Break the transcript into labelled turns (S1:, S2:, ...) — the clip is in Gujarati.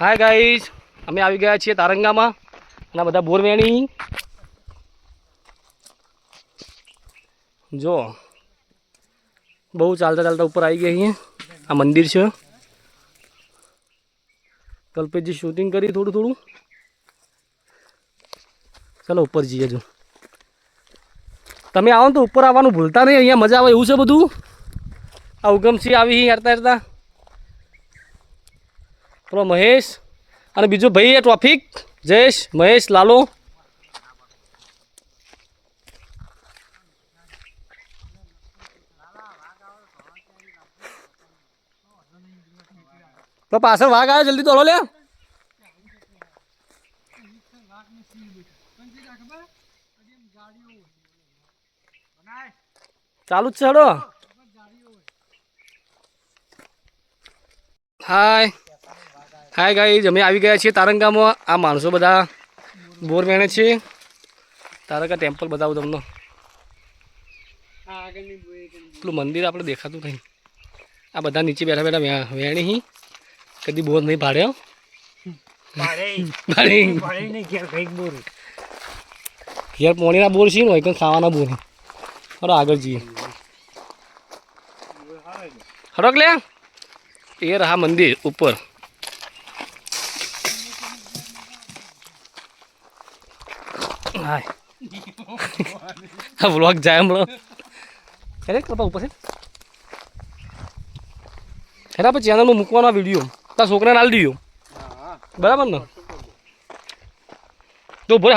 S1: હાય ગાઈઝ અમે આવી ગયા છીએ તારંગામાં. અને બધા બોરવેણી. જો. બહુ ચાલતા ચાલતા ઉપર આવી ગયા અહીંયા આ મંદિર છે. કલ્પેશજી શૂટિંગ કરી થોડું થોડું. ચાલો ઉપર જઈએ જો. તમે આવો ને તો ઉપર આવવાનું ભૂલતા નહીં. અહીંયા મજા આવે એવું છે બધું. આ ઉગમસિંહ આવી હરતા હેરતા પેલો મહેશ અને બીજો ભાઈ એ ટ્રોફિક જયેશ, મહેશ, લાલો. તો પાછળ વાઘ આવ્યો, જલ્દી દોડો લે. ચાલુ જ છે હેડો. હાય. હાય ગાઈઝ અમે આવી ગયા છીએ તારંગામાં. આ માણસો બધા બોર વેણે છે. તારંગા ટેમ્પલ બતાવું તમને. પેલું મંદિર આપણે દેખાતું નહીં. આ બધા નીચે બેઠા બેઠા વ્યા વેણી હી. કદી બોર નહીં ભાડ્યો ભાડે ઘેર પોણીના બોર છે ને હોય ખાવાના બોર હરો આગળ જઈએ. હરોક લે. એ રહા મંદિર ઉપર. હાય આ વ્લોગ જાય હમણાં અરે કપા ઉપર છે અરે પછી ચેનલમાં મૂકવાનો વીડિયો તારા છોકરાને આલી દીધો બરાબર ને તો ભલે